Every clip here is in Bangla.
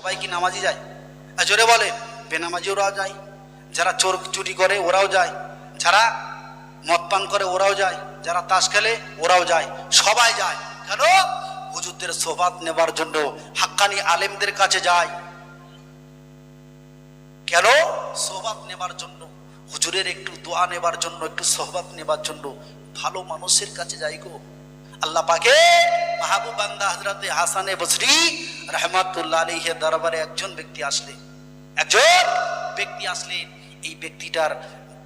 সবাই কি নামাজি যায়? আর জোরে বলে বেনামাজি ওরাও যায়। যারা চোর চুরি করে ওরাও যায়। যারা মদ পান করে ওরাও যায়। যারা তাস খেলে ওরাও যায়। সবাই যায়। কেন? হুজুরদের সোবাত নেবার জন্য হাক্কানি আলেমদের কাছে যায়। কেন? সোহবাত নেবার জন্য, হুজুরের একটু দোয়া নেবার জন্য, একটু সোহবাত নেবার জন্য ভালো মানুষের কাছে যাই গো। আল্লাহ পাকে মাহবুব বান্দা হজরতে হাসানে বসরি রহমাতুল্লাহ আলাইহের দরবারে একজন ব্যক্তি আসলে একজন ব্যক্তি আসলে এই ব্যক্তিটার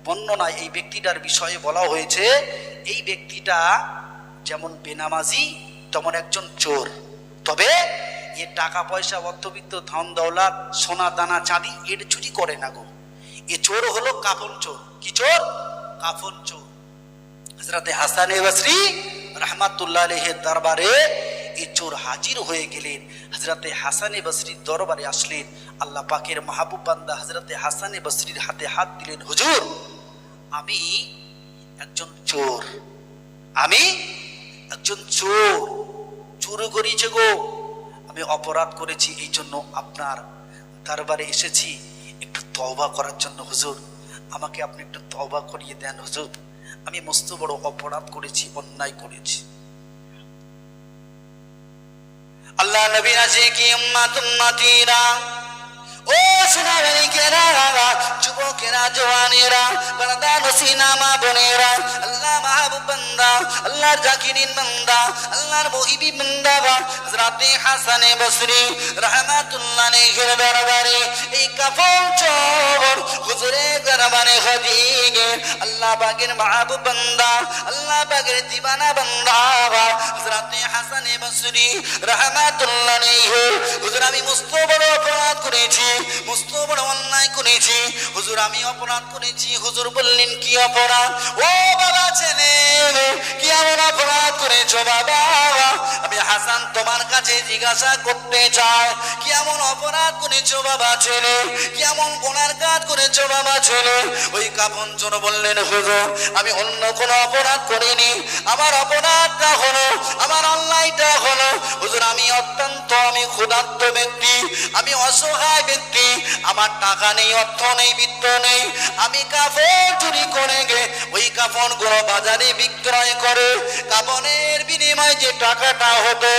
বর্ণনায় এই ব্যক্তিটার বিষয়ে বলা হয়েছে, এই ব্যক্তিটা যেমন বেনামাজি, তেমন একজন চোর। তবে এ টাকা পয়সা, অর্থবিত্ত, ধন দৌলাত, সোনা দানা চাঁদি এর চুরি করে না গো। এ চোর হলো কাফন চোর। কি চোর? কাফন চোর। হজরতে হাসান বসরি রহমাতুল্লাহ আলহের দরবারে এই চোর হাজির হয়ে গেলেন। হজরতে হাসানে বসরির দরবারে আসলেন। আল্লাহ পাকের মাহবুব বান্দা হজরতে হাসানে বসরির হাতে হাত দিলেন, হুজুর, আমি একজন চোর। আমি একজন চোর। চুরি করেছে গো। আমি অপরাধ করেছি এই জন্য আপনার দরবারে এসেছি। একটু তওবা করার জন্য, হুজুর। আমাকে আপনি একটু তওবা করিয়ে দেন, হুজুর। আমি মস্ত বড় অপরাধ করেছি, অন্যায় করেছি। আল্লাহ নবী আছে কি উম্মাতিরা? ও যুবকেরা, জওয়ানেরা, বান্দা আল্লাহ মাহবুব বান্দা, আল্লাহর জাকিরিন বান্দা, আল্লাহর বান্দা হযরতে হাসানে বসরি রাহমাতুল্লাহ আলাইহির দরবারে এই কাফন চোর দরবারে খদিগে আল্লাহ পাকের মাহবুব বান্দা আল্লাহ পাকের বান্দা, হযরতে হাসানে বসরি রাহমাতুল্লাহ আলাইহি, হুজুর আমি অপরাধ করেছি অন্যায় করেছি, হুজুর আমি অপরাধ করেছি, হুজুর বললেন, কি অপরাধ? ও বাবা কি অপরাধ করেছ বাবা? আমি হাসান তোমার কাছে জিজ্ঞাসা করতে চাই, কি এমন অপরাধ করেছ বাবা ছেলে? কি এমন গোনার কাজ করেছ বাবা ছেলে? ওই কাপন চোর বললেন, হুজুর, আমি অন্য কোনো অপরাধ করিনি। আমার অপরাধটা হলো, আমার অন্যায়টা হলো, হুজুর, আমি অত্যন্ত, আমি ক্ষুধার্ত ব্যক্তি, আমি অসহায় ব্যক্তি, আমার টাকা নেই, অর্থ নেই, বিত্ত নেই, আমি কাপড় চুরি করে গে, ওই কাপড়গুলো বাজারে বিক্রয় করে কাপড়ের বিনিময়ে যে টাকাটা হতো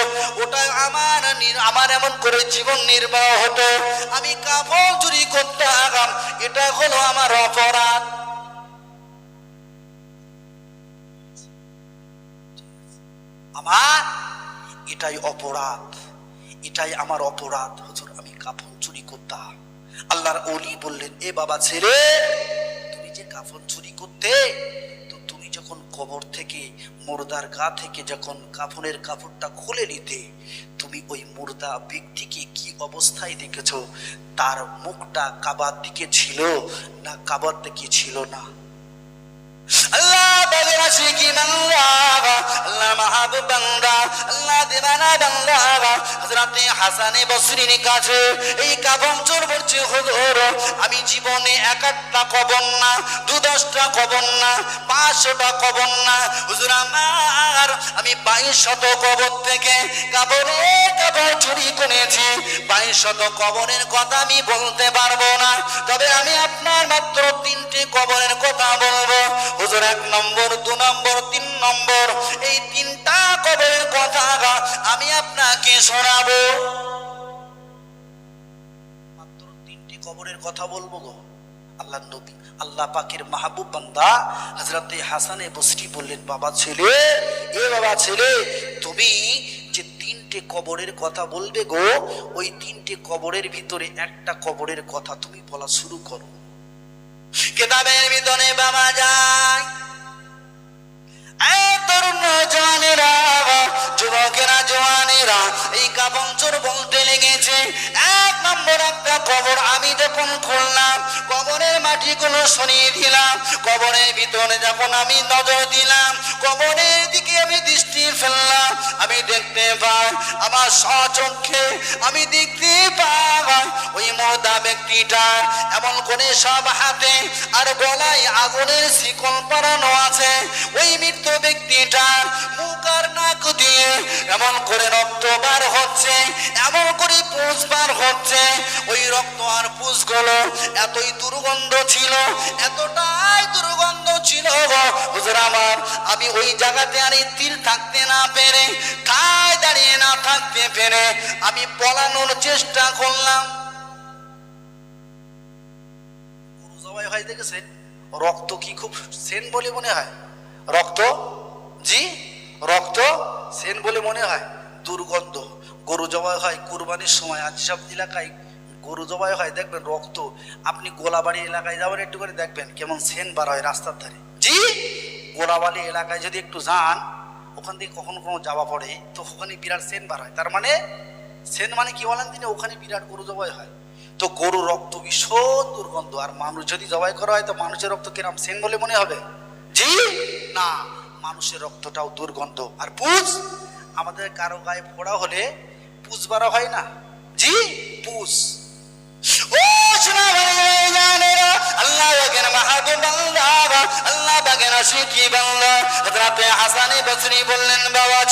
আমার এমন করে জীবন নির্বাহ হতো। আমি কাপড় চুরি করতে আগাম, এটা হলো আমার অপরাধ। আমার, এটাই অপরাধ। এটাই আমার অপরাধ। হুজুর, আমি কাফন চুরি করতাম। আল্লাহর অলি বললেন, এ বাবা ছেলে, তুমি যে কাফন চুরি করতে কবর থেকে, মুর্দার গা থেকে যখন কাফনের কাপড়টা খুলে নিতে, তুমি ওই মুর্দা ব্যক্তিকে কি অবস্থায় দেখেছ? তার মুখটা কাবার দিকে ছিল না, কাবার দিকে ছিল না? আল্লাহ বান্দা আল্লাহ আল্লাহ এই কাবন চোর বলছে আমি জীবনে এক একটা কবর না দু দশটা কবর না, পাঁচশোটা কবর না। হুজুর আমার, আমি বাইশ শত কবর থেকে কাবরে কাবর চুরি করেছি। বাইশ শত কবরের কথা আমি বলতে পারব না, তবে আমি আপনার মাত্র তিনটি কবরের কথা বলব। হুজুর, এক নম্বর, দু নম্বর, তিন নম্বর, এই তিনটা কবরের কথা আমি আপনাকে শোনাবো। মাত্র তিনটি কবরের কথা বলব গো। আল্লাহ নবী, আল্লাহ পাকের মাহবুব বান্দা হজরতে হাসানে বসরি বললেন, বাবা ছেলে, এ বাবা ছেলে, তুমি যে তিনটে কবরের কথা বলবে গো, ওই তিনটে কবরের ভিতরে একটা কবরের কথা তুমি বলা শুরু করো। কেতাবের ভিতরে বাবা যায়। তরুণ জওয়ানেরা, যুবকেরা, জওয়ানেরা, এই কাপন চোর বলতে লেগেছে। এক নম্বর একটা কবর আমি যখন খুললাম, কবরের মাটিগুলো সরিয়ে দিলাম, কবরের ভিতরে যখন আমি নজর দিলাম, কবরের দিকে আমি দৃষ্টি ফেললাম, আমি দেখতে পাই, আমার সচক্ষে আমি দেখতে পাই, ওই মহিলা ব্যক্তিটা এমন করে সব হাতে আর গলায় আগুনের শিকল পরানো আছে। ওই মৃত ব্যক্তিটা মুখ আর নাক দিয়ে এমন করে রক্ত বার হচ্ছে, এমন করে পুষ বার হচ্ছে। ওই রক্ত আর পুষগুলো এতই দুর্গন্ধ ছিল, এতটাই দুর্গন্ধ ছিল আমার, আমি ওই জায়গাতে আর স্থির থাকতে না পেরে ঠায় দাঁড়িয়ে না থাকতে পেরে আমি পলানোর চেষ্টা করলাম। হয় দেখেছেন? রক্ত কি খুব সেন বলে মনে হয়? রক্ত? জি, রক্ত? সেন বলে মনে হয়। দুর্গন্ধ। গরু জবাই হয় কুরবানির সময়। আজ সব এলাকায় গরু জবাই হয়। দেখবেন রক্ত। আপনি গোলাবাড়ি এলাকায় যাবেন, একটু করে দেখবেন কেমন সেন বার হয় রাস্তার ধারে। জি গোলাবাড়ি এলাকায় যদি একটু যান, ওখান থেকে কখনো কখনো যাওয়া পড়ে, তো ওখানে বিরাট সেন বার হয়। তার মানে সেন মানে কি বলেন তিনি? ওখানে বিরাট গরু জবাই হয়। তো গরু রক্ত ভীষণ দুর্গন্ধ। আর মানুষ যদি জবাই করা হয়, তো মানুষের রক্ত কিরম? সেন বলে মনে হবে? জি? না, মানুষের রক্তটাও দুর্গন্ধ। আর পুজ? আমাদের কারও গায়ে ফোড়া হলে পুজ বাড়া হয় না। জি? পুজ। ও আল্লাহ আল্লাহ আল্লাহ বললেন, বাবা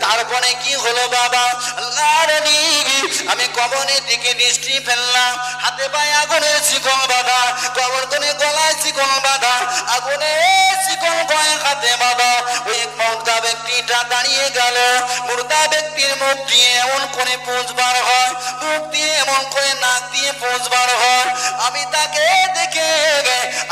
তারপরে কি হলো বাবা? আল্লাহর নবী আমি কবরের দিকে দৃষ্টি ফেললাম। হাতে পায়ে আগুনের শিকল বাঁধা। ব্যক্তিটা দাঁড়িয়ে গেল। মুর্দা ব্যক্তির মুখ দিয়ে এমন করে পৌঁছবার হয়। মুখ দিয়ে এমন করে নাক দিয়ে পৌঁছবার হয়। আমি তাকে দেখে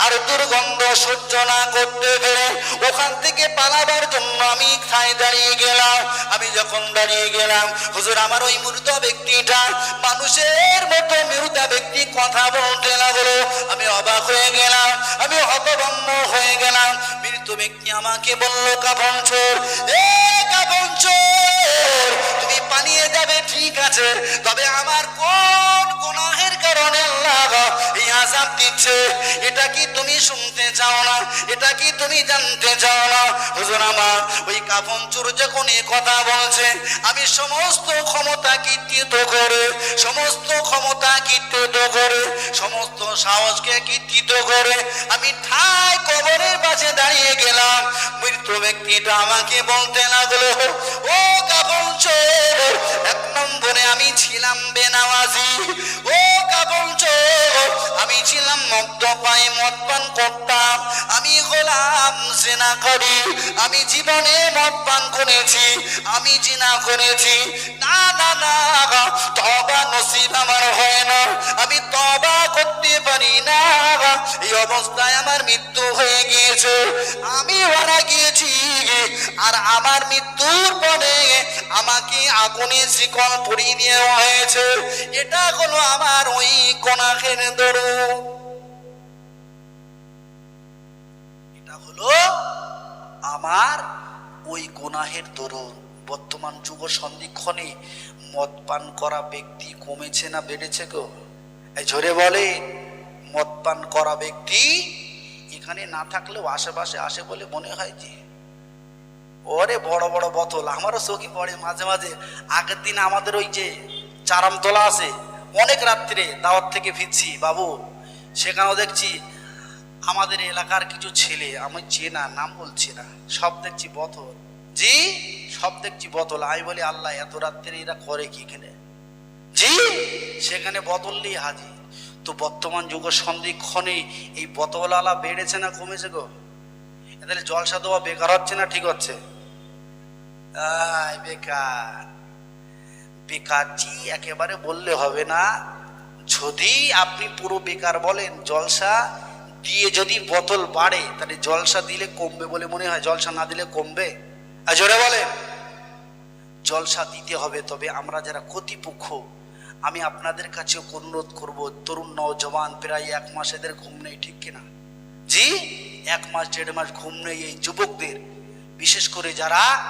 আর দুর্গন্ধ সহ্য না করতে পেরে ওখান থেকে পালাবার জন্য আমি খাই দাঁড়িয়ে গেলাম? আমি যখন দাঁড়িয়ে গেলাম, হুজুর, আমার ওই মৃত ব্যক্তিটা মানুষের মতো মৃত ব্যক্তি কথা বলতে লাগল। আমি অবাক হয়ে গেলাম, আমি হতভম্ব হয়ে গেলাম। মৃত ব্যক্তি আমাকে বলল চোর চোর তুমি পালিয়ে যাবে, ঠিক আছে। তবে আমার কোন গুনাহের কারণে এই আজাব দিচ্ছে? এটা কি তুমি শুনতে চাও না? এটা কি তুমি জানতে চাও না? হুজুর আমার, ওই কাফন চোর যখন কথা বলছে, আমি সমস্ত ক্ষমতা কীর্তিত করে, সমস্ত ক্ষমতা কীর্তিত করে, সমস্ত সাহসকে কীর্তিত করে, আমি ঠাই কবরের পাশে দাঁড়িয়ে গেলাম। মৃত ব্যক্তিটা আমাকে বলতে লাগল ও কাপন চোর, এক নম্বরে আমি ছিলাম বেনামাজি। ও কাপন চোর, আমি ছিলাম মদ্য পায়ে মদ পান করতাম। আমি গোলাম সেনা করি আমি জীবনে মদ পান করেছি, আমি জিনা করেছি। না না না তবা নসিব আমার হয় না, আমি তবা করতে পারি না এই অবস্থায় আমার মৃত্যু হয়ে গিয়েছে। আমি মারা গিয়েছি আর আমার মৃত্যুর পরে আমাকে আগুনে শিকল পরিয়ে দেওয়া হয়েছে। এটা হলো আমার ওই কোনাখের দরুন এটা হলো আমার ওই গুনাহের দরুন বর্তমান যুগ সন্ধিক্ষণে মদ পান করা ব্যক্তি কমেছে না বেড়েছে গো? এই ঝরে বলে, মদ পান করা ব্যক্তি এখানে না থাকলেও আশেপাশে আসে বলে মনে হয় যে ওরে বড় বড় বোতল, আমারও চোখে পড়ে মাঝে মাঝে। আগের দিন আমাদের ওই যে চারামতলা আছে, অনেক রাত্রে দাওয়াত থেকে ফিরছি, বাবু। সেখানেও দেখছি আমাদের এলাকার কিছু ছেলে, আমি চেনা, নাম বলছি না, সব দেখছি বোতল। জি? সব দেখছি বোতল, আমি বলি, আল্লাহ, এত রাত্রে এরা করে কি এখানে? জি? সেখানে বোতল নিয়ে হাজির। তো বর্তমান যুগ সন্ধিক্ষণে এই বোতলালা বেড়েছে না কমেছে গো? তাহলে জলসা দেওয়া বেকার হচ্ছে না ঠিক হচ্ছে? আয় বেকার। বেকারজি একেবারে বললে হবে না। যদি আপনি পুরো বেকার বলেন, জলসা দিয়ে যদি বোতল বাড়ে, তাহলে জলসা দিলে কমবে বলে মনে হয়। জলসা না দিলে কমবে। আর জোরে বলেন। জলসা দিতে হবে, তবে আমরা যারা কর্তৃপক্ষ, আমি আপনাদের কাছে অনুরোধ করব, তরুণ নওজওয়ান প্রায় এক মাস এদের ঘুম নেই, ঠিক কিনা? জি? এক মাস, দেড় মাস ঘুম নেই এই যুবকদের। বিশেষ করে যারা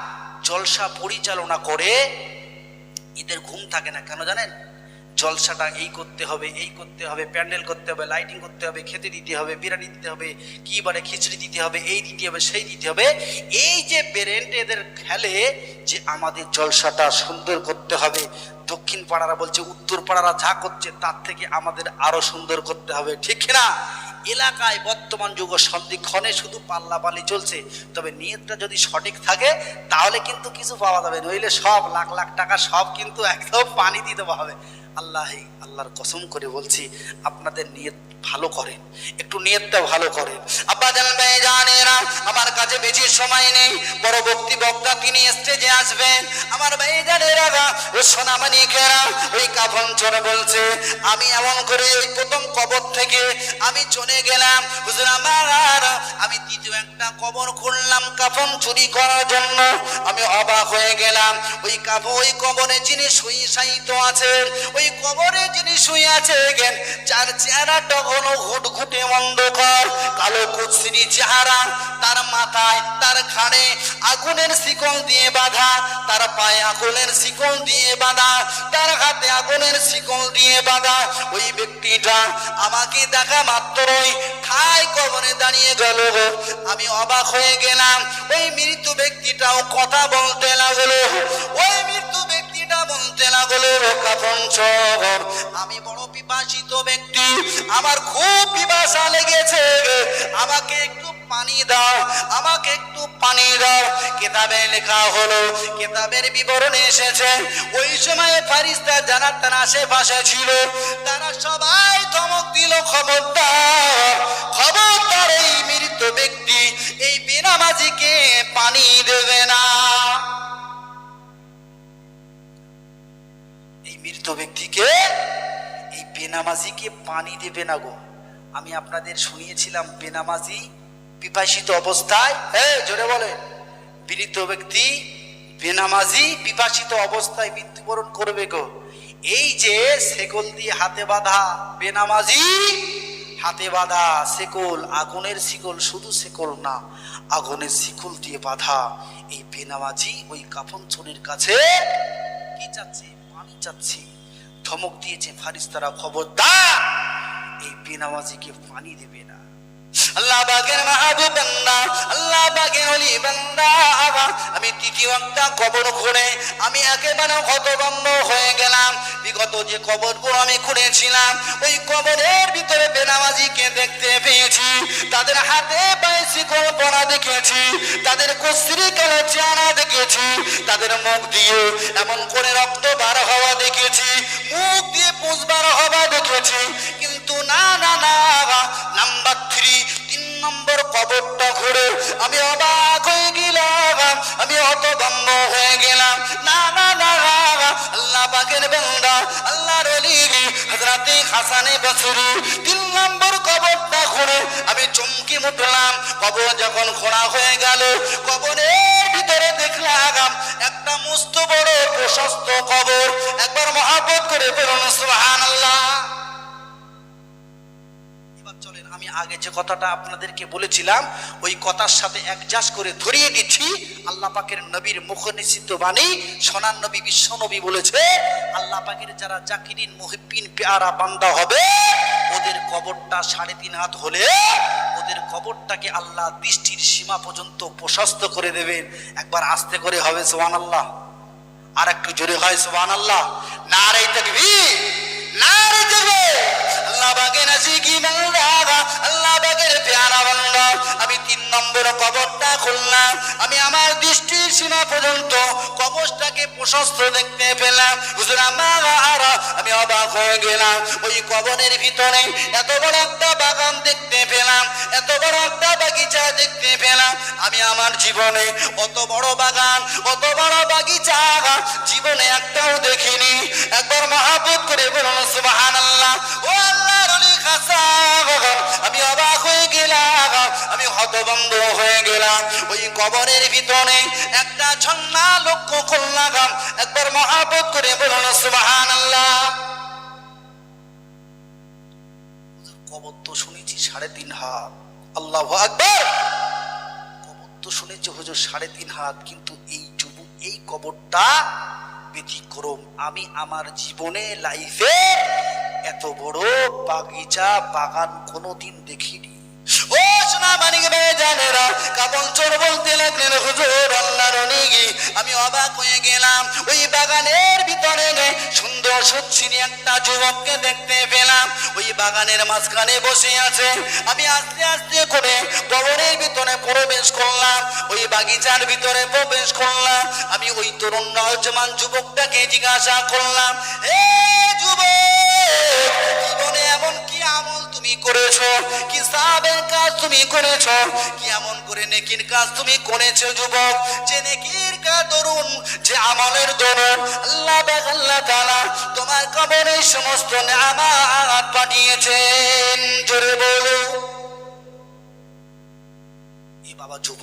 জলসা পরিচালনা করে এদের ঘুম থাকে না। কেন জানেন? জলসাটা এই করতে হবে, এই করতে হবে, প্যান্ডেল করতে হবে, লাইটিং করতে হবে, খেতে দিতে হবে, বিরিয়ানি দিতে হবে, কি বলে খিচুড়ি দিতে হবে, এই দিতে হবে, সেই দিতে হবে। এই যে ব্রেন্ড এদের খেলে যে আমাদের জলসাটা সুন্দর করতে হবে, দক্ষিণ পাড়ারা বলছে, উত্তর পাড়ারা যা করছে তার থেকে আমাদের আরও সুন্দর করতে হবে, ঠিক না এলাকায় বর্তমান যুগ সন্ধিক্ষণে শুধু পাল্লাপাল্লি চলছে। তবে নিয়তটা যদি সঠিক থাকে, তাহলে কিন্তু কিছু পাওয়া যাবে। নইলে সব লাখ লাখ টাকা সব কিন্তু একদম পানি দিতে হবে। আল্লাহ, আল্লাহর কসম করে বলছি, আপনাদের নিয়ত ভালো করেন, একটু নিয়তটা ভালো করেন। আব্বা জানে না আমার কাছে বেশি সময় নেই, পরবর্তী বক্তা তিনি স্টেজে আসবেন। আমার ভাই জানে রাগা ও সোনামানি খেরা ওই কাফন চড়ে বলছে, আমি এমন করে ওই প্রথম কবর থেকে আমি চলে গেলাম। হুজুর, আমার আমি দ্বিতীয় একটা কবর খুললাম কাফন চুরি করার জন্য। আমি অবাক হয়ে গেলাম। ওই কাফ, ওই কবরে যিনি শুই সাহিত্য আছেন, ওই কবরে যিনি শুয়ে আছেন যার চেহারাটা হলো ঘুটঘুটে অন্ধকার, কালো কুচরি চেহারা, তার মাথায় তার ঘাড়ে আগুনের শিকল দিয়ে বাঁধা, তার পায়ে আগুনের শিকল দিয়ে বাঁধা, তার হাতে আগুনের শিকল দিয়ে বাঁধা, ওই ব্যক্তিটা আমাকে দেখা মাত্রই ঠাই কবরে দাঁড়িয়ে গেল। আমি অবাক হয়ে গেলাম, ওই মৃত্যু ব্যক্তিটাও কথা বলতে লাগল ওই মৃত্যু ব্যক্তিটা বলতে লাগল কাফন আমি বড় পিপাসিত ব্যক্তি, আমার খুব পিপাসা লেগেছে। আমাকে একটু পানি দাও, আমাকে একটু পানি দাও। কেতাবে লেখা হলো, কেতাবের বিবরণে এসেছে। ওই সময় ফারিস্তা যারা তার আশেপাশে ছিল। তারা সবাই ধমক দিল, খবরদার খবরদার এই মৃত ব্যক্তি। এই বেনামাজিকে পানি দেবে না। মৃত ব্যক্তিকে এই বেনামাজিকে পানি দেবে না গো। আমি আপনাদের শুনিয়েছিলাম বেনামাজি পিপাসিত অবস্থায়। হ্যাঁ জোরে বলে মৃত ব্যক্তি বেনামাজি পিপাসিত অবস্থায় মৃত্যুবরণ করবে গো। এই যে সেকল দিয়ে হাতে বাঁধা বেনামাজি, হাতে বাঁধা সেকল, আগুনের শিকল শুধু সেকল না, আগুনের শিকল দিয়ে বাঁধা এই বেনামাজি ওই কাফন চোরের কাছে। কি চাচ্ছে? পানি চাচ্ছে ধমক দিয়েছে ফারিস্তারা খবরদার! এই বেনামাজিকে পানি দেবে না। আল্লাহ বাগের মাহবুব বান্দা, আল্লাহ বাগের অলি বান্দা আমি তৃতীয় একটা কবর খুঁড়ে আমি একেবারে হতভম্ব হয়ে গেলাম। বিগত যে কবরগুলো আমি খুঁড়েছিলাম, ওই কবরের ভিতরে বেনামাজিকে দেখতে পেয়েছি, তাদের হাতে পায়ে শিকল পরা দেখেছি, তাদের কস্ত্রী কালো চেহারা দেখেছি, তাদের মুখ দিয়ে এমন করে রক্ত বার হওয়া দেখেছি, মুখ দিয়ে পুষ বার হওয়া দেখেছি, কিন্তু না না না নাম্বার থ্রি তিন নম্বর কবরটা ঘুরে আমি অবাক হয়ে গেলাম, আমি হতভম্ব হয়ে গেলাম। না না না আল্লাহ পাকের বেন্দা, আল্লাহর অলি হজরতে হাসানে বছরি তিন নম্বর কবরটা ঘুরে আমি চমকি উঠলাম, কবর যখন খোঁড়া হয়ে গেল, কবরের ভিতরে দেখলাম একটা মস্ত বড় প্রশস্ত কবর। একবার মহাপত করে বলুন, সুবহানাল্লাহ। এবার চলেন আমি আগে যে কথাটা আপনাদেরকে বলেছিলাম, ওই কথার সাথে একজাস করে ধরিয়ে দিচ্ছি। আল্লাহ পাকের নবীর মুখ নিষিদ্ধ বাণী, সোনার নবী, বিশ্ব নবী বলেছে, আল্লাহ পাকের যারা জাকিরিন, মুহিব্বিন, পেয়ারা বান্দা হবে, ওদের কবরটা সাড়ে তিন হাত হলে ওদের কবরটাকে আল্লাহ দৃষ্টির সীমা পর্যন্ত প্রশস্ত করে দেবেন। একবার আস্তে করে হবে সোহান আল্লাহ আর একটু জোরে হয় সোহান আল্লাহ না রে তকবীর। না রে আল্লাহ বাগে নাসি কি বান্দা আমি তিন নম্বর কবরটা খুললাম। আমি আমার দৃষ্টির সীমা পর্যন্ত কবরটাকে প্রশস্ত দেখতে পেলাম। হুজুর, আমার আমি অবাক হয়ে গেলাম। ওই কবরের ভিতরে এত বড় একটা বাগান দেখতে পেলাম, এত বড় একটা বাগিচা দেখতে পেলাম। আমি আমার জীবনে অত বড় বাগান, অত বড় বাগিচা জীবনে একটাও দেখিনি। একবার মহাবত করে বলুন সুবাহান আল্লাহ ও আল্লাহর আমি অবাক হয়ে গেলাম। আমি হতভম্ব হয়ে গেলাম। ওই কবরের ভিতরে একটা ঝর্ণা লক্ষ্য করলাম। একবার মহাবত করে বলুন সুবাহান আল্লাহ কবর তো শুনেছি সাড়ে তিন হাত। আল্লাহ আকবর। কবর তো শুনেছি হুজুর সাড়ে তিন হাত, কিন্তু এই যুবক, এই কবরটা ব্যতিক্রম। আমি আমার জীবনে লাইফে এত বড় বাগিচা, বাগান কোনোদিন দেখিনি। ও সোনা মানিক ভাই জানেরা কাপন চোর বলতে আমি অবাক হয়ে গেলাম, ওই বাগানের ভিতরে সুন্দর সচ্ছিনি একটা যুবককে দেখতে পেলাম। ওই বাগানের মাঝখানে বসে আছে। আমি আস্তে আস্তে করে কবরের ভিতরে প্রবেশ করলাম, ওই বাগিচার ভিতরে প্রবেশ করলাম। আমি ওই তরুণ নজমান যুবকটাকে জিজ্ঞাসা করলাম, এ যুবক, জীবনে এমন কি আমল তুমি করেছ? কি সাবের কাজ তুমি করেছ? কি এমন করে নেকির কাজ তুমি করেছ, যুবক? যে নেকির কাজ দরুন যে আমলের দরুন আল্লাহ আল্লাহ তাআলা তোমার কবরে সমস্ত নিয়ামত পাঠিয়েছেন। জোরে বলো। এ বাবা যুব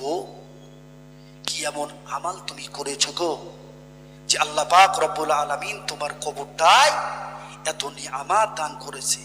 কি এমন আমাল তুমি করেছ গো, যে আল্লাহ পাক রব্বুল আলামিন তোমার কবরটায় এত নিয়ামাত দান করেছে?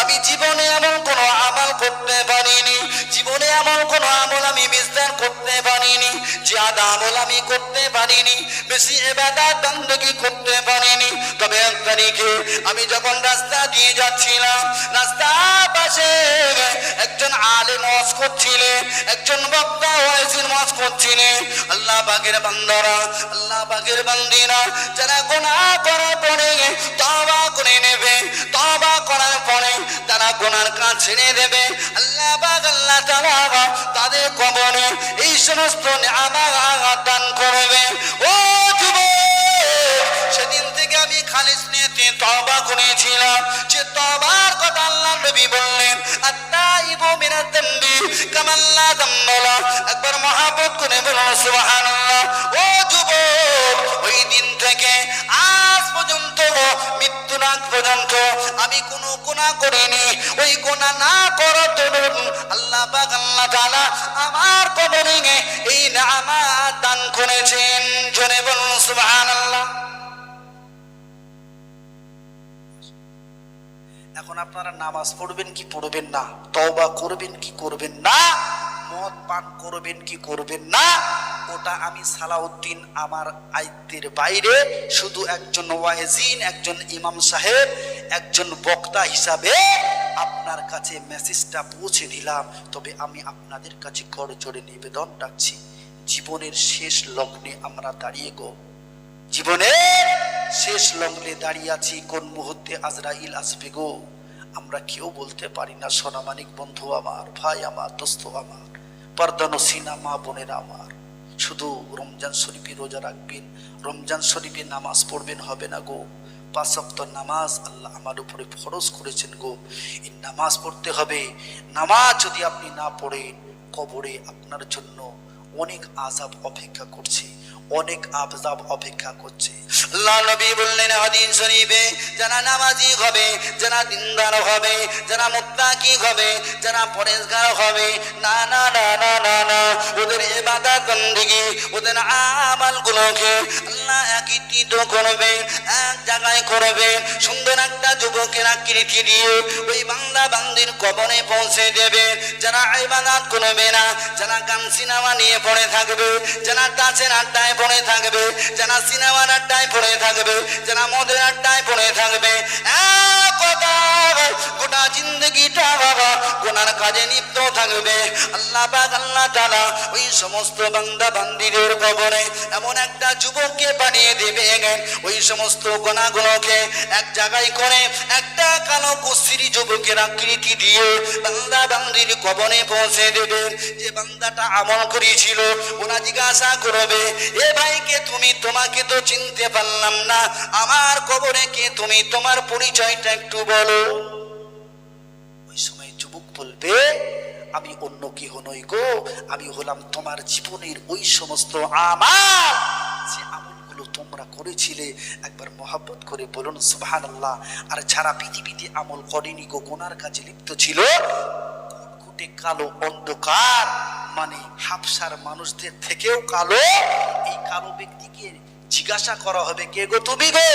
আমি জীবনে এমন কোনো আমল করতে পারিনি, জীবনে এমন কোনো আমল আমি বিস্তার করতে পারিনি যে আদা আমল আমি করতে পারিনি, বেশি বান্দগি করতে পারিনি, তবে এক তারিখে আমি যখন রাস্তা দিয়ে যাচ্ছিলাম রাস্তা পাশে একজন আলেম ওয়াজ করছিলেন একজন বক্তা ওয়াইজির ওয়াজ করছিলেন আল্লাহ পাকের বান্দারা, আল্লাহ পাকের বান্দিরা, যারা গুনাহ করার পরে তওবা করে নেবে, তওবা করার পরে তারা গুনার কাজ ছেড়ে দেবে। আল্লাহ বাগ আল্লাহ তাআলা তাদের কবরে এই সমস্ত নিয়ামত দান করবে। ও যুবক, সেদিন থেকে আমি খালিস নিয়েতে তবা করেছিলাম। যে তবার কথা আল্লাহ নবী বললেন আত্মাইবু মিনাত তাম্বি কামাল্লা তাম্বলা একবার মহাব্বত করে বলুন, সুবহানাল্লাহ। ও যুবক, ওই দিন থেকে আজ পর্যন্ত, মৃত্যু নাগ পর্যন্ত আমি কোনো গুনাহ করিনি। ওই গুনাহ না করার দরুন আল্লাহ পাক, আল্লাহ আমার কবরে এই নামাত দান করেছেন। জনে বলুন, সুবহানাল্লাহ। এখন আপনারা নামাজ পড়বেন কি পড়বেন না? তওবা করবেন কি করবেন না? মদ পান করবেন কি করবেন না? ওটা আমি সালাউদ্দিন আমার আয়ত্তের বাইরে শুধু একজন ওয়াইজিন, একজন ইমাম সাহেব, একজন বক্তা হিসাবে আপনার কাছে মেসেজটা পৌঁছে দিলাম। তবে আমি আপনাদের কাছে করজোড়ে নিবেদন রাখছি। জীবনের শেষ লগ্নে আমরা দাঁড়িয়ে গো। জীবনের শেষ লগ্নে দাঁড়িয়ে আছি, কোন মুহূর্তে আজরাইল আসবে গো? আমরা কেউ বলতে পারি না সোনামানিক বন্ধু আমার, ভাই আমার, দোস্ত আমার, পর্দানো সিনা মা বোনের আমার। শুধু রমজান শরীফে রোজা রাখবেন, রমজান শরীফে নামাজ পড়বেন হবে না গো। পাঁচ সপ্তাহ নামাজ আল্লাহ আমার উপরে ফরজ করেছেন গো। এই নামাজ পড়তে হবে। নামাজ যদি আপনি না পড়েন, কবরে আপনার জন্য অনেক আজাব অপেক্ষা করছে। অনেক আজাব অপেক্ষা করছে। আল্লাহ নবী বললেন হাদিস শরীফে যারা নামাজি হবে, যারা দিনদার হবে, যারা হবে, যারা পরেশগার হবে, না না না না না না, ওদের বন্দেগী, ওদের আল্লাহ করবে, এক জায়গায় করবে, সুন্দর একটা যুবকের আকৃতি দিয়ে ওই বাংলা বান্দির কবরে পৌঁছে দেবে। যারা ইবাদত করবে না, যারা গান সিনেমা নিয়ে পড়ে থাকবে, যারা টাচের আড্ডায় পড়ে থাকবে যারা সিনেমার আড্ডায় পড়ে থাকবে যারা মদের আড্ডায় পড়ে থাকবে। গোটা জিন্দগিটা বাবা, গোনার কাজে লিপ্ত থাকবে। আল্লাহ আল্লাহ তাআলা ওই সমস্ত বান্দা বান্দিদের কবরে এমন একটা যুবককে পাঠিয়ে দেবে ওই সমস্ত গোনাগুলোকে এক জায়গায় করে একটা কালো কুসিরি যুবকের আকৃতি দিয়ে বান্দা বান্দির কবরে পৌঁছে দেবে। যে বান্দাটা আমল করেছিল ওরা জিজ্ঞাসা করবে, এ ভাইকে তুমি তোমাকে তো চিনতে পারলাম না। আমার কবরে কে তুমি? তোমার পরিচয়টা একটু বলো। ওই সময় যুবক বলবে, আমি অন্য কেহ নই গো। আমি হলাম তোমার জীবনের ওই সমস্ত আমার। যে আমলগুলো তোমরা করেছিলে, একবার মহাব্বত করে বলুন আল্লাহ আর যারা পৃথিবীতে আমল করেনি গো, গোনার কাজে লিপ্ত ছিল ঘুটঘুটে কালো অন্ধকার মানে হাফসার মানুষদের থেকেও কালো। এই কালো ব্যক্তিকে জিজ্ঞাসা করা হবে, কে গো তুমি গো?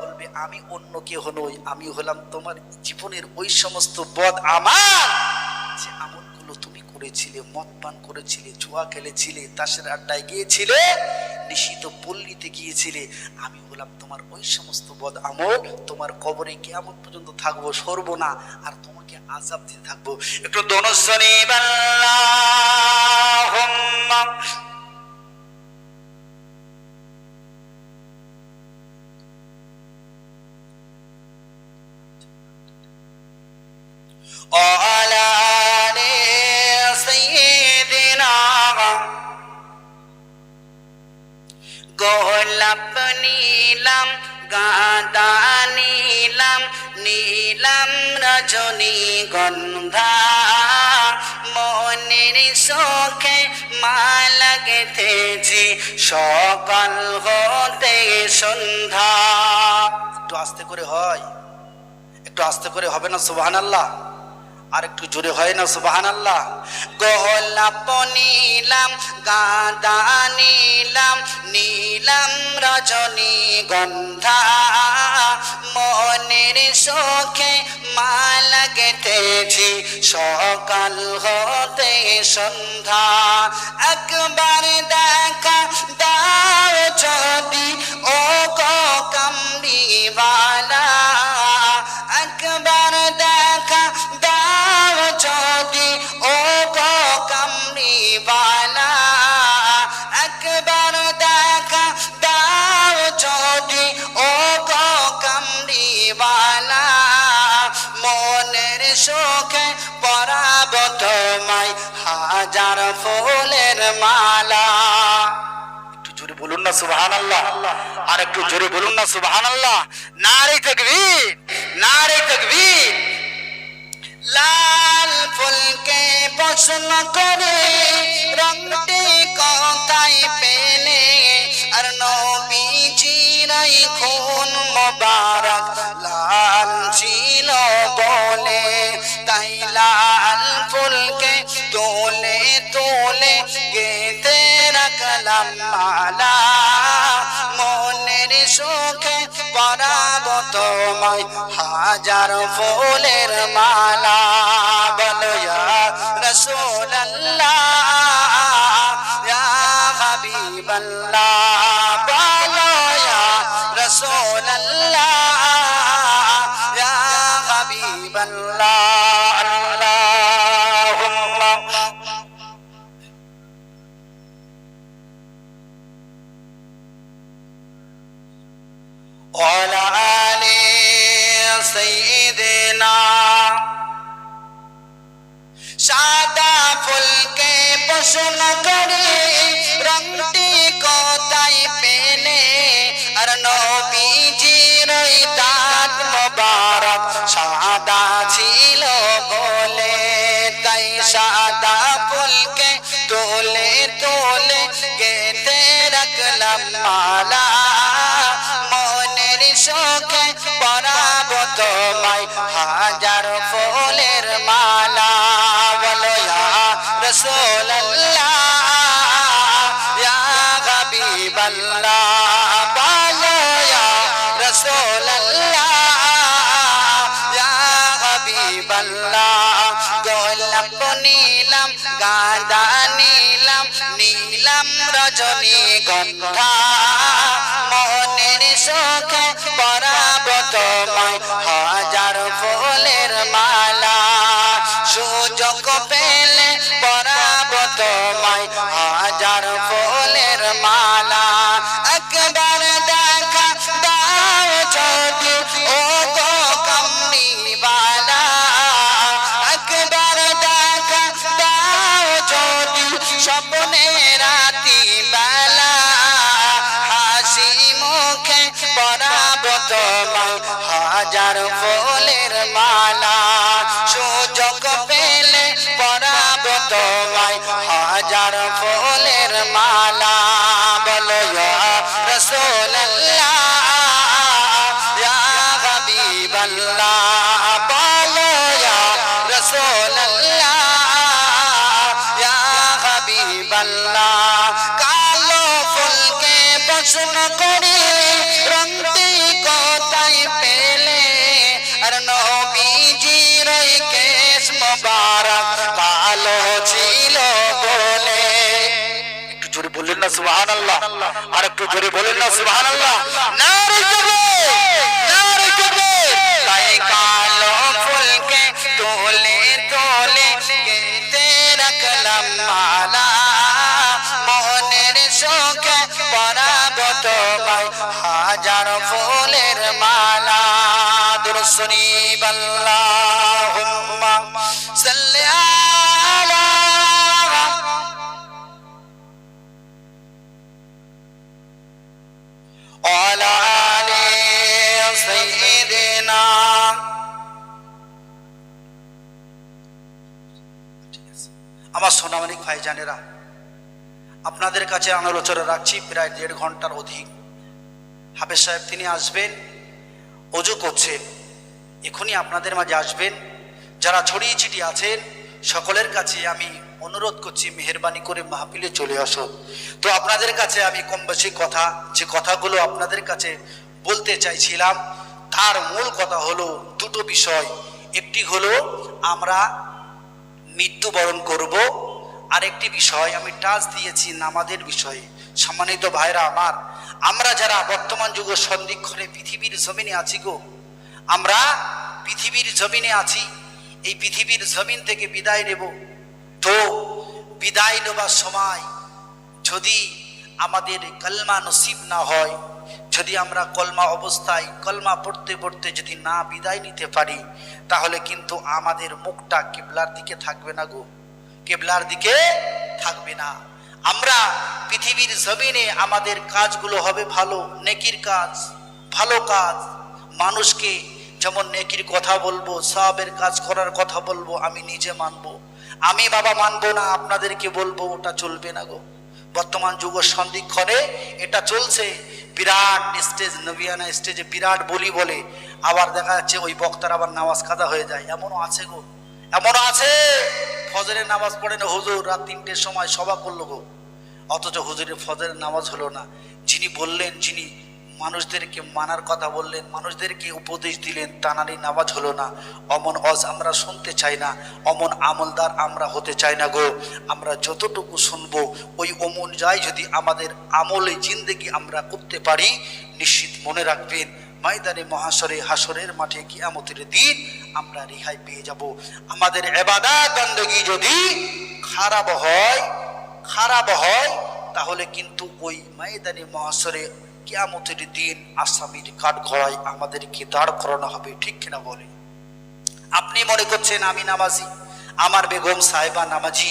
বলবে, আমি অন্য কে হলো আমি হলাম তোমার জীবনের ওই সমস্ত বদ আমার, যে তুমি করেছিলে, মদ পান করেছিলে, জুয়া খেলেছিলে, তাসের আড্ডায় গিয়েছিলে, নিশিত পল্লীতে গিয়েছিলে। আমি বললাম তোমার ওই সমস্ত বদ আমল, তোমার কবরে কেমন পর্যন্ত থাকব, সরব না, আর তোমাকে আজাব দিতে থাকব। একটু দনস্বনী বাল্লাহুম্মা। গোলাপ নীলাম গাঁদা নীলাম নীলাম রজনী গন্ধা। মনের শোকে মালা গেথেছি সকাল হতে সন্ধ্যা। একটু আস্তে করে হয়, একটু আস্তে করে হবে না সুবাহান আল্লাহ আর একটু জোরে হয় না সুবাহান আল্লাহ গোলাপ নীলাম গাঁদা নীলাম নীলাম রজনী গন্ধা। মনের শোকে মালা গেথেছি সকাল হতে সন্ধ্যা। একবার দেখা দাও যদি ও গো বলুন না সুবাহান আল্লাহ আর একটু জোরে বলুন না সুবাহান আল্লাহ নারে তকবীর নারে তকবীর। লাল ফুলকে পছন্দ করে, রংটি কোথায় পেলে, আর নবীজিরাই খুন মোবারক লাল ছিল বলে। তাই লাল ফুলকে তোলে তোলে গেতে রাখলাম মালা হাজার ফুলের মালা সৈদিনা সাদা ফুলকে পোষণ করে রংটি কোথায় পেনে আর নবীজির দাঁত মোবারক সাদা ছিল বলে তাই সাদা ফুলকে তোলে তোলে গেতে রাখলাম মালা মনের শোকে তোমায় হাজার ফুলের মালা বলো, ইয়া রাসূলুল্লাহ, ইয়া হাবিবাল্লাহ, বলো, ইয়া রাসূলুল্লাহ, ইয়া গোলাপ নীলাম, গাঁদা নীলাম নীলাম রজনী গন্ধা। হাজার ফুলের মালা। সুযোগ পেলে পরাব তোমায়। হাজার ফুলের মালা। বলো রাসূলুল্লাহ, ইয়া হাবিবাল্লাহ, বলো রাসূলুল্লাহ, ইয়া হাবিবাল্লাহ। কালো ফুলকে পছন্দ করি না, সুবহানাল্লাহ। আর একটু জোরে বললেন না তাই কালো ফুলকে তোলে তোলে গেতে মালা। মোহনের শোকে পরাবো তোমায় হাজার ফুলের মালা। দুরসনি আল্লাহুম্মা সাল্লি আলা وعلى آل سيدنا আমার সোনামানিক ভাইজানেরা আপনাদের কাছে আলোচনা রাখছি প্রায় দেড় ঘন্টার অধিক হাফেজ সাহেব তিনি আসবেন অজু করছেন এখনই আপনাদের মাঝে আসবেন যারা ছড়িয়ে ছিটিয়ে আছেন সকলের কাছে আমি অনুরোধ করছি, মেহরবানি করে মাহফিলে চলে আসো। তো আপনাদের কাছে আমি কম কথা, যে কথাগুলো আপনাদের কাছে বলতে চাইছিলাম, তার মূল কথা হলো দুটো বিষয়। একটি হলো, আমরা মৃত্যুবরণ করব। আরেকটি বিষয়, আমি টাচ দিয়েছি নামাজের বিষয়ে। সম্মানিত ভাইরা আমার, আমরা যারা বর্তমান যুগ সন্ধিক্ষণে পৃথিবীর জমিনে আছি গো, আমরা পৃথিবীর জমিনে আছি। এই পৃথিবীর জমিন থেকে বিদায় নেব। তো বিদায় নেবার সময় যদি আমাদের কলমা নসিব না হয়, যদি আমরা কলমা অবস্থায় কলমা পড়তে পড়তে যদি না বিদায় নিতে পারি, তাহলে কিন্তু আমাদের মুখটা কেবলার দিকে থাকবে না গো। কেবলার দিকে থাকবে না। আমরা পৃথিবীর জমিনে আমাদের কাজগুলো হবে ভালো, নেকির কাজ, ভালো কাজ। মানুষকে যেমন নেকির কথা বলব, সাহাবের কাজ করার কথা বলব, আমি নিজে মানবো। আমি বাবা মানবো না, আপনাদেরকে বলব, ওটা চলবে না গো। বর্তমান যুগ সন্ধিক্ষণে এটা চলছে। বিরাট স্টেজ নবিয়ানা স্টেজে বিরাট বলি বলে। আবার দেখা যাচ্ছে ওই বক্তার আবার নামাজ কাদা হয়ে যায়। এমনও আছে গো। এমনও আছে! ফজরের নামাজ পড়ে না হুজুর, রাত তিনটের সময় সভা করল গো। অথচ হুজুরের ফজরের নামাজ হলো না। যিনি বললেন, যিনি মানুষদেরকে মানার কথা বললেন, মানুষদেরকে উপদেশ দিলেন তানারই নামাজ হলো না। অমন অজ আমরা শুনতে চাই না, অমন আমলদার আমরা হতে চাই না গো। আমরা যতটুকু শুনব, ওই অমন যাই যদি আমাদের আমলে জিন্দেগি আমরা করতে পারি, নিশ্চিত মনে রাখবেন, ময়দানে মহাসরে হাসরের মাঠে কিয়ামতের দিন আমরা রেহাই পেয়ে যাব। আমাদের এবাদা গন্দগি যদি খারাপ হয় খারাপ হয়, তাহলে কিন্তু ওই ময়দানে মহাসরে কিয়ামতের দিন আসামির কাঠ ঘোড়ায় আমাদেরকে দাঁড় করানো হবে, ঠিক কিনা বলে? আপনি মনে করছেন আমি নামাজি? আমার বেগম সাহেবা নামাজি,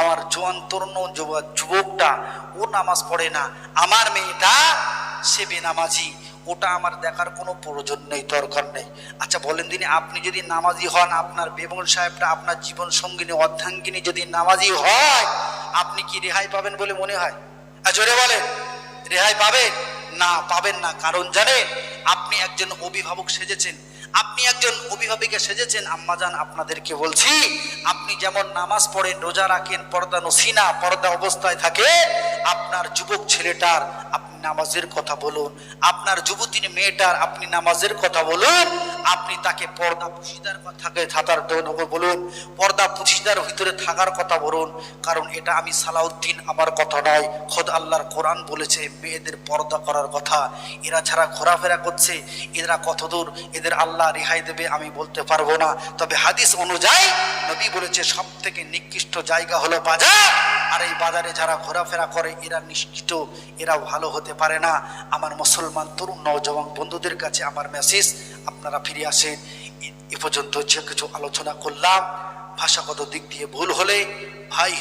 আমার জোয়ান তরুণ যুবক যুবকটা, ও নামাজ পড়ে না, আমার মেয়েটা, সে বেনামাজি, ওটা আমার দেখার কোনো প্রয়োজন নেই, দরকার নেই। আচ্ছা বলেন দিনে, আপনি যদি নামাজি হন, আপনার বেগম সাহেবটা আপনার জীবন সঙ্গিনী, অর্ধাঙ্গিনী যদি নামাজি হয়, আপনি কি রেহাই পাবেন বলে মনে হয়? আর জোরে বলেন। রেহাই পাবেন না, পাবেন না। কারণ জানেন, আপনি একজন অভিভাবক সেজেছেন। আপনি একজন অভিভাবিকা সেজেছেন। আম্মাজান আপনাদেরকে বলছি, আপনি যেমন নামাজ পড়েন, রোজা রাখেন, পর্দা নসিনা, পর্দা অবস্থায় থাকে, আপনার যুবক ছেলেটার আপনি নামাজের কথা বলুন। আপনার যুবতী মেয়েটার আপনি নামাজের কথা বলুন। আপনি তাকে পর্দা পুশিদার কথাকে থাকার বলুন। পর্দা পুশিদার ভিতরে থাকার কথা বলুন। কারণ এটা আমি সালাউদ্দিন আমার কথা নয়। খোদ আল্লাহর কোরআন বলেছে, মেয়েদের পর্দা করার কথা। এরা ছাড়া ঘোরাফেরা করছে, এরা কতদূর এদের আল্লাহ রেহাই দেবে আমি বলতে পারব না। তবে হাদিস অনুযায়ী নবী বলেছে সব থেকে নিকৃষ্ট জায়গা হলো বাজার। আর এই বাজারে যারা ঘোরাফেরা করে, এরা নিশ্চিত এরা ভালো হতে পারে না। আমার মুসলমান, তরুণ নওজওয়ান বন্ধুদের কাছে আমার মেসেজ আপনারা ফিরে আসেন। এ পর্যন্ত যে কিছু আলোচনা করলাম, ভাষাগত দিক দিয়ে ভুল হলে ভাই